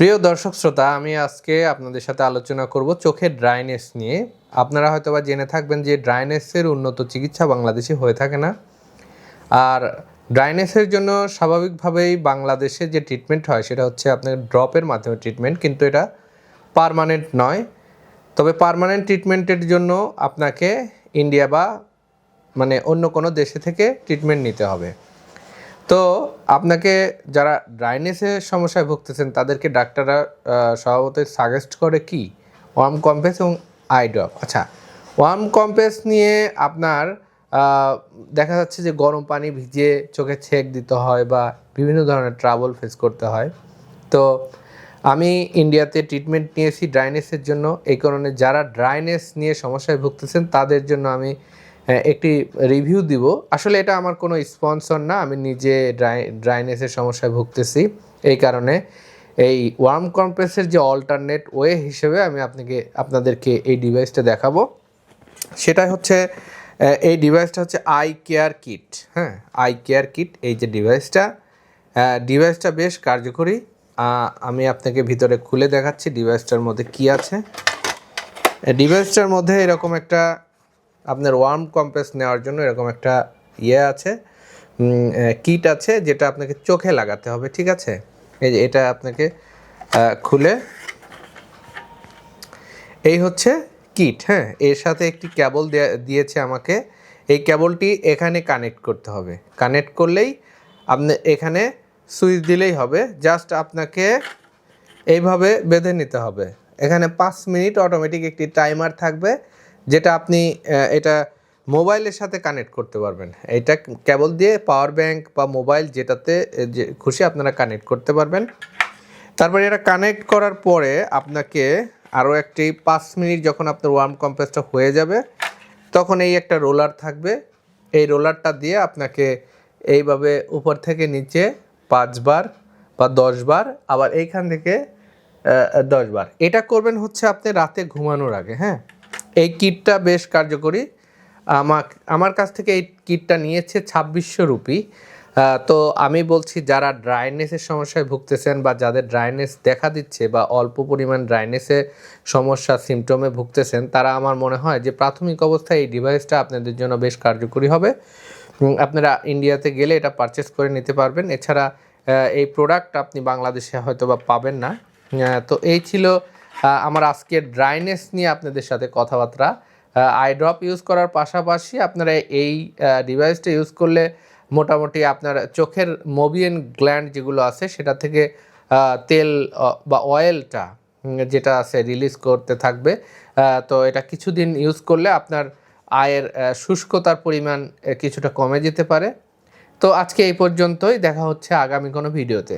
প্রিয় দর্শক শ্রোতা, আমি আজকে আপনাদের সাথে আলোচনা করব চোখের ড্রাইনেস নিয়ে। আপনারা হয়তোবা জেনে থাকবেন যে ড্রাইনেসের উন্নত চিকিৎসা বাংলাদেশে হয়ে থাকে না। আর ড্রাইনেসের জন্য স্বাভাবিকভাবেই বাংলাদেশে যে ট্রিটমেন্ট হয়, সেটা হচ্ছে আপনার ড্রপের মাধ্যমে ট্রিটমেন্ট, কিন্তু এটা পার্মানেন্ট নয়। তবে পারমানেন্ট ট্রিটমেন্টের জন্য আপনাকে ইন্ডিয়া বা মানে অন্য কোনো দেশে থেকে ট্রিটমেন্ট নিতে হবে। তো আপনাকে যারা ড্রাইনেসের সমস্যায় ভুগতেছেন, তাদেরকে ডাক্তাররা স্বভাবতই সাজেস্ট করে কি? ওয়ার্ম কম্পেস এবং আই ড্রপ। আচ্ছা ওয়ার্ম কম্পেস নিয়ে আপনার দেখা যাচ্ছে যে গরম পানি ভিজিয়ে চোখে ছেক দিতে হয় বা বিভিন্ন ধরনের ট্রাবল ফেস করতে হয়। তো আমি ইন্ডিয়াতে ট্রিটমেন্ট নিয়েছি ড্রাইনেসের জন্য। এই কারণে যারা ড্রাইনেস নিয়ে সমস্যায় ভুগতেছেন, তাদের জন্য আমি একটি রিভিউ দিব। আসলে এটা আমার কোনো স্পন্সর না, আমি নিজে ড্রাই ড্রাইনেসের সমস্যায় ভুগতেছি। এই কারণে এই ওয়ার্ম কম্প্রেসের যে অল্টারনেট ওয়ে হিসেবে আমি আপনাকে, আপনাদেরকে এই ডিভাইসটা দেখাবো। সেটা হচ্ছে এই ডিভাইসটা হচ্ছে আই কেয়ার কিট হ্যাঁ আই কেয়ার কিট এই যে ডিভাইসটা ডিভাইসটা বেশ কার্যকরী। আমি আপনাকে ভিতরে খুলে দেখাচ্ছি ডিভাইসটার মধ্যে কি আছে। ডিভাইসটার মধ্যে এরকম একটা আপনার ওয়ার্ম কম্প্রেস নেওয়ার জন্য এরকম একটা ইয়ে আছে কিট আছে যেটা আপনাকে চোখে লাগাতে হবে, ঠিক আছে? এই যে এটা আপনাকে খুলে। এই হচ্ছে কিট হ্যাঁ? এর সাথে একটি কেবল দিয়েছে আমাকে। এই ক্যাবলটি এখানে কানেক্ট করতে হবে। কানেক্ট করলেই আপনি এখানে সুইচ দিলেই হবে। জাস্ট আপনাকে এইভাবে বেঁধে নিতে হবে। এখানে পাঁচ মিনিট অটোমেটিক একটি টাইমার থাকবে। যেটা আপনি এটা মোবাইলের সাথে কানেক্ট করতে পারবেন। এটা কেবল দিয়ে পাওয়ার ব্যাংক বা মোবাইল যেটাতে যে খুশি আপনারা কানেক্ট করতে পারবেন। তারপরে এটা কানেক্ট করার পরে আপনাকে আরও একটি পাঁচ মিনিট যখন আপনার ওয়ার্ম কম্প্রেসটা হয়ে যাবে, তখন এই একটা রোলার থাকবে। এই রোলারটা দিয়ে আপনাকে এইভাবে উপর থেকে নিচে পাঁচবার বা দশবার, আবার এইখান থেকে দশবার। এটা করবেন হচ্ছে আপনি রাতে ঘুমানোর আগে হ্যাঁ? এই কিটটা বেশ কার্যকরী। আমার আমার কাছ থেকে এই কিটটা নিয়েছে ছাব্বিশশো রুপি। তো আমি বলছি, যারা ড্রাইনেসের সমস্যায় ভুগতেছেন বা যাদের ড্রাইনেস দেখা দিচ্ছে বা অল্প পরিমাণ ড্রাইনেসে সমস্যা সিমটমে ভুগতেছেন, তারা আমার মনে হয় যে প্রাথমিক অবস্থায় এই ডিভাইসটা আপনাদের জন্য বেশ কার্যকরী হবে। আপনারা ইন্ডিয়াতে গেলে এটা পারচেস করে নিতে পারবেন। এছাড়া এই প্রোডাক্ট আপনি বাংলাদেশে হয়তো বা পাবেন না। তো এই ছিল আমার আজকের ড্রাইনেস নিয়ে আপনাদের সাথে কথাবার্তা আই ড্রপ ইউজ করার পাশাপাশি আপনারা এই ডিভাইসটা ইউজ করলে মোটামুটি আপনার চোখের মোবিয়ান গ্ল্যান্ড যেগুলো আছে সেটা থেকে তেল বা অয়েলটা যেটা আছে রিলিজ করতে থাকবে। তো এটা কিছুদিন ইউজ করলে আপনার আয়ের শুষ্কতার পরিমাণ কিছুটা কমে যেতে পারে। তো আজকে এই পর্যন্তই, দেখা হচ্ছে আগামী কোনো ভিডিওতে